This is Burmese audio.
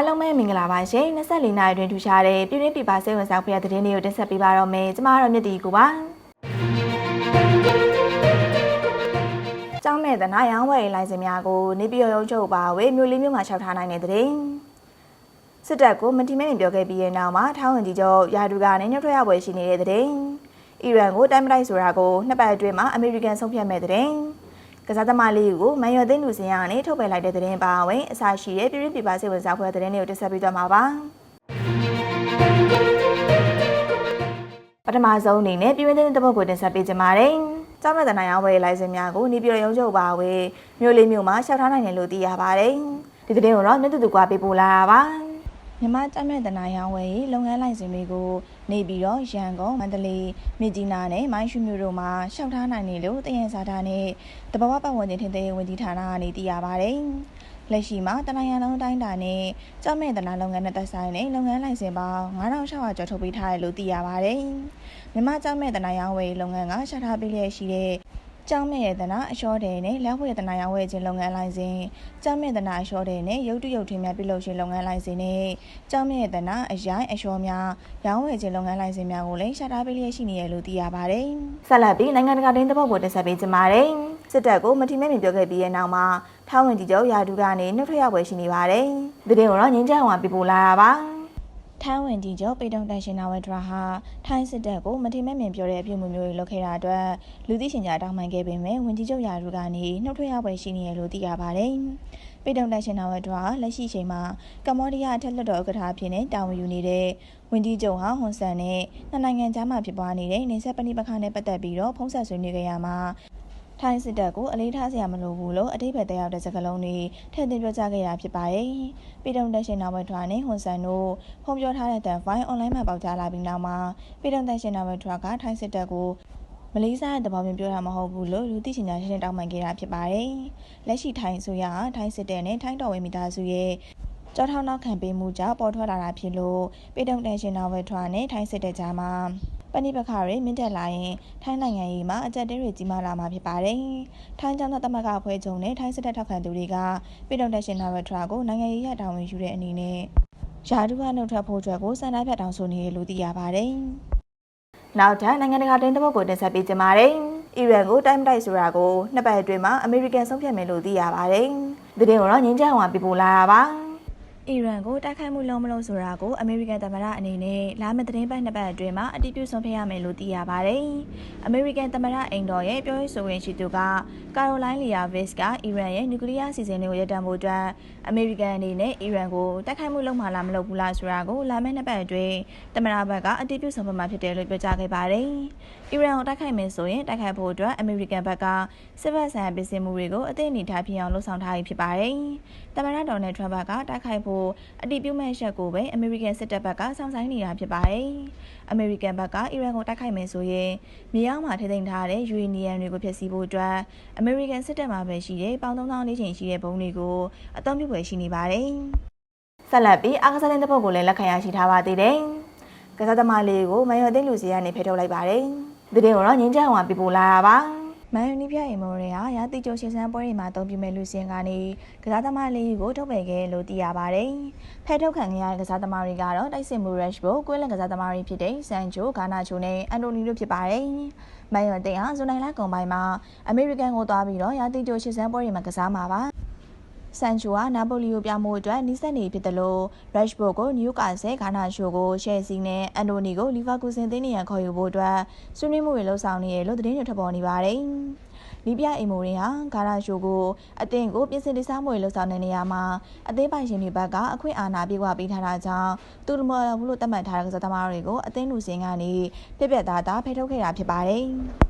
အားလုံးပဲမင်္ဂလာပါရှင်24နိုင်တွင်ထူရှားတဲ့ပြည်တွင်းပြည်ပစိတ်ဝင်စားဖွယ်တဲ့သတင်းတွေကိုတင်ဆက်ပေးပါတော့မယ်ကျမတို့မြတ်တီကိုပါကျောင်းမဲ့တနာရောင်းဝယ်လိုင်စင်များကိုနေပြည်တော်ရုံးချုပ်ပါဝေမြို့လေးမြို့မှာရှောက်ထားနိုင်တဲ့သတင်းစစ်တပ်ကိုမတိမဲမြင်ပြောခဲ့ပြီးတဲ့နောက်မှာထောင်းဝင်ကြီးချုပ်ယာဒူကနေညှို့ထွက်ရပွဲရှိနေတဲ့သတင်းအီရန်ကိုတိုင်းမတိုက်ဆိုတာကိုနှစ်ပတ်အတွင်းမှာအမေရိကန်ဆုံးဖြတ်မဲ့တဲ့ ကစားသမားလေးကိုမန်ယော်သိန်းလူစင်ရကနေထုတ်ပယ်လိုက်တဲ့သတင်းပါဝင်အစားရှိတဲ့ပြည်တွင်းပြည်ပစိတ်ဝင်စားဖွယ်တဲ့သတင်းတွေကိုတင်ဆက်ပေးသွားမှာပါပထမဆုံးအနေနဲ့ပြည်တွင်းသတင်းတစ်ပုဒ်ကိုတင်ဆက်ပေးကြပါမယ်။ကျောင်းမဲ့တနိုင်အောင်ဝယ်လိုင်စင်များကိုနေပြည်တော်ရုံးချုပ်ပါဝေမြို့လေးမြို့မှာရှောက်ထားနိုင်တယ်လို့သိရပါတယ်။ဒီသတင်းကိုတော့မြတ်တူတူကပေးပို့လာတာပါ။ မြန်မာကျောင်းမဲ့တနိုင်အောင်ဝယ်လုပ်ငန်းလိုင်စင်တွေကိုနေပြည်တော်ရန်ကုန်မန္တလေးမြစ်ကြီးနားနဲ့မိုင်းရှူမြို့တို့မှာရှောက်ထားနိုင်တယ်လို့တယံစာတာနဲ့တဘာဝပတ်ဝန်းကျင်ထင်သေးဝင်ကြီးဌာနကနေသိရပါတယ်။လက်ရှိမှာတနင်္လာလုံးအတိုင်းတာနဲ့ကျောက်မဲ့တနာလုပ်ငန်းနဲ့သက်ဆိုင်တဲ့လုပ်ငန်းလိုင်စင်ပေါင်း9600ကျော်ထုတ်ပေးထားတယ်လို့သိရပါတယ်။မြမကျောက်မဲ့တနာရောင်းဝယ်လုပ်ငန်းကရှာထားပေးလျက်ရှိတဲ့ ကျောင်းမဲ့ရတနာအလျှော့တယ်နဲ့လက်ဝဲတနာရောင်းဝယ်ခြင်းလုပ်ငန်းလိုင်စင်ကျောင်းမဲ့တနာအလျှော့တယ်နဲ့ရုပ်တုရုပ်ထင်းများပြုလုပ်ခြင်းလုပ်ငန်းလိုင်စင်နဲ့ကျောင်းမဲ့တနာအရိုင်းအလျှော့များရောင်းဝယ်ခြင်းလုပ်ငန်းလိုင်စင်များကိုလည်းရှာထားပေးလျက်ရှိနေတယ်လို့သိရပါတယ်။ဆက်လက်ပြီးနိုင်ငံတကာတင်းတစ်ပုဒ်ကိုတင်ဆက်ပေးကြပါမယ်။စစ်တပ်ကိုမထီမဲ့မြင်ပြောခဲ့ပြီးတဲ့နောက်မှာထောင်းဝင်ကြီးချုပ်ယာဒူကနေနှုတ်ထွက်ရပွဲရှိနေပါတယ်။ဒီတင်ကိုတော့ငင်းကြအောင်ပြပို့လာတာပါ။ ထိုင်းဝင်ကြီးချုပ်ပေတုံတန်ရှင်နာဝဲဒရာဟာထိုင်းစစ်တပ်ကိုမထိမဲ့မြင်ပြောတဲ့အပြုအမူမျိုးတွေလုပ်ခဲ့တာအတွက်လူသိရှင်ကြားတောင်းပန်ခဲ့ပေမဲ့ဝင်ကြီးချုပ်ရာထူးကနေနှုတ်ထွက်ရပွဲရှိနေရလို့သိရပါတယ်။ပေတုံတန်ရှင်နာဝဲဒရာလက်ရှိချိန်မှာကမ္ဘောဒီးယားအထက်လွှတ်တော်ဥက္ကဋ္ဌအဖြစ်နဲ့တာဝန်ယူနေတဲ့ဝင်ကြီးချုပ်ဟာဟွန်ဆန်နဲ့နှစ်နိုင်ငံကြားမှာဖြစ်ပွားနေတဲ့နေဆက်ပဏိပခနဲ့ပတ်သက်ပြီးတော့ဖုံးဆက်ဆွေးနွေးကြရမှာ ထိုင်းစစ်တပ်ကိုအလေးထားစရာမလိုဘူးလို့အတိတ်ပဲတက်ရောက်တဲ့စကားလုံးတွေထည့်သွင်းပြောကြားခဲ့တာဖြစ်ပါတယ်။ပြည်တုံတက်ရှင်နာဝဲထွားနဲ့ဟွန်ဆန်တို့ဖုံပြောထားတဲ့တန်ဖိုင်အွန်လိုင်းမှာပေါက်ကြားလာပြီးနောက်မှာပြည်တုံတက်ရှင်နာဝဲထွားကထိုင်းစစ်တပ်ကိုမလေးရှားရဲ့တဘောမျိုးပြောတာမဟုတ်ဘူးလို့လူသိရှင်ကြားရှင်းရှင်းတောင်းပန်ခဲ့တာဖြစ်ပါတယ်။လက်ရှိထိုင်းဆိုရထိုင်းစစ်တပ်နဲ့ထိုင်းတော်ဝဲမိသားစုရဲ့ကြောထောင်းနောက်ခံပေးမှုကြောင့်ပေါ်ထွက်လာတာဖြစ်လို့ပြည်တုံတက်ရှင်နာဝဲထွားနဲ့ထိုင်းစစ်တပ်ကြားမှာ ပဏိပခတွေမြင့်တက်လာရင်ထိုင်းနိုင်ငံရေးမှာအကြက်တဲတွေကြီးမားလာမှာဖြစ်ပါတယ်။ထိုင်းကျောင်းသားသမဂ္ဂအဖွဲ့ချုပ်နဲ့ထိုင်းစစ်တပ်ထောက်ခံသူတွေကပြည်တော်တက်ရှင်နာရထရာကိုနိုင်ငံရေးရတာဝန်ယူတဲ့အနေနဲ့ယာဒူကနှုတ်ထွက်ဖို့အတွက်ကိုစံနှပြတောင်းဆိုနေတယ်လို့သိရပါတယ်။နောက်ထပ်နိုင်ငံတကာတင်းတစ်ပုဒ်ကိုတင်ဆက်ပေးကြပါမယ်။အီရန်ကိုတိုင်းမတိုက်ဆိုတာကိုနှစ်ပတ်အတွင်းမှာအမေရိကန်ဆုံးဖြတ်မယ်လို့သိရပါတယ်။ဒီတင်ကိုတော့ငင်းကြအောင်ပြပို့လာတာပါ။ အီရန်ကိုတိုက်ခိုက်မှုလုံးမလုံးဆိုတာကိုအမေရိကန်သမ္မတအနေနဲ့လာမယ့်သတင်းပတ်နှစ်ပတ်အတွင်းမှာအတည်ပြုဆုံးဖြတ်ရမယ်လို့သိရပါတယ်။အမေရိကန်သမ္မတအိမ်တော်ရဲ့ပြောရေးဆိုခွင့်ရှိသူကကာရိုလိုင်းလီယာဗစ်ကအီရန်ရဲ့နျူကလ িয়ার စီစဉ်တွေကိုရပ်တန့်ဖို့အတွက်အမေရိကန်အနေနဲ့အီရန်ကိုတိုက်ခိုက်မှုလုပ်မှာလားမလုပ်ဘူးလားဆိုတာကိုလာမယ့်နှစ်ပတ်အတွင်းသမ္မတဘက်ကအတည်ပြုဆုံးဖြတ်မှာဖြစ်တယ်လို့ပြောကြားခဲ့ပါတယ်။အီရန်ကိုတိုက်ခိုက်မယ်ဆိုရင်တိုက်ခိုက်ဖို့အတွက်အမေရိကန်ဘက်ကစစ်ဘက်ဆိုင်ရာပြည်စင်မှုတွေကိုအသိအနေထားဖြစ်အောင်လှုံ့ဆော်ထားပြီးဖြစ်ပါတယ်။သမ္မတဒေါ်နယ်ထရမ့်ဘက်ကတိုက်ခိုက်ဖို့အတည်ပြုမဲ့ချက်ကိုပဲအမေရိကန်စစ်တပ်ဘက်ကစောင့်ဆိုင်းနေတာဖြစ်ပါတယ်။အမေရိကန်ဘက်ကအီရန်ကိုတိုက်ခိုက်မယ်ဆိုရင်မြေအောက်မှာထိသိမ်းထားတဲ့ယူရေနီယံတွေကိုဖျက်ဆီးဖို့အတွက်အမေရိကန်စစ်တပ်မှာပဲရှိတဲ့ပေါင်3000လေးချိန်ရှိတဲ့ဘုံတွေကိုအသုံးပြုဖွယ်ရှိနေပါတယ်။ဆက်လက်ပြီးအာကစားတဲ့ပုတ်ကိုလည်းလက်ခံရရှိထားပါသေးတယ်။ကစားသမားလေးကိုမန်ယော်သိန်းလူစီကနေဖယ်ထုတ်လိုက်ပါတယ်။ဒီတင်ကိုတော့ငင်းကြအောင်ပြပို့လာတာပါ။ မန်ယူနီပြအိမ်မော်ရဲဟာရာသီကျိုရှင်းစမ်းပွဲတွေမှာအသုံးပြုမဲ့လူစင်ကနေကစားသမားလေးကိုထုတ်ပယ်ခဲ့လို့သိရပါတယ်။ဖဲထုတ်ခံခဲ့ရတဲ့ကစားသမားတွေကတော့တိုက်စစ်မူရက်ဘိုကွင်းလန်ကစားသမားတွေဖြစ်တဲ့ဆန်ချိုဂါနာချိုနဲ့အန်တိုနီတို့ဖြစ်ပါတယ်။မန်ယူအသင်းဟာဇွန်လလကုန်ပိုင်းမှာအမေရိကန်ကိုသွားပြီးတော့ရာသီကျိုရှင်းစမ်းပွဲတွေမှာကစားမှာပါ။ ဆန်ချူဟာနာပိုလီကိုပြမို့အတွက်နီးစပ်နေဖြစ်တယ်လို့ရက်ရှ်ဘော့ကိုနယူကာဆယ်ဂါနာရှိုကိုရှယ်စီနဲ့အန်တိုနီကိုလီဗာကူဆင်သင်းနေရန်ခေါ်ယူဖို့အတွက်ဆွေးနွေးမှုတွေလှုပ်ဆောင်နေရလို့သတင်းတွေထွက်ပေါ်နေပါတယ်။လီပြအိမ်မိုတွေဟာဂါရာရှိုကိုအသင်းကိုပြင်ဆင်တိစားမှုတွေလှုပ်ဆောင်နေနေရမှာအသင်းပိုင်ရှင်တွေဘက်ကအခွင့်အာဏာပြေဝပေးထားတာကြောင့်သူတို့မလို့လို့သတ်မှတ်ထားတဲ့ကစားသမားတွေကိုအသင်းလူစင်ကနေပြက်ပြက်သားသားဖယ်ထုတ်ခဲ့တာဖြစ်ပါတယ်။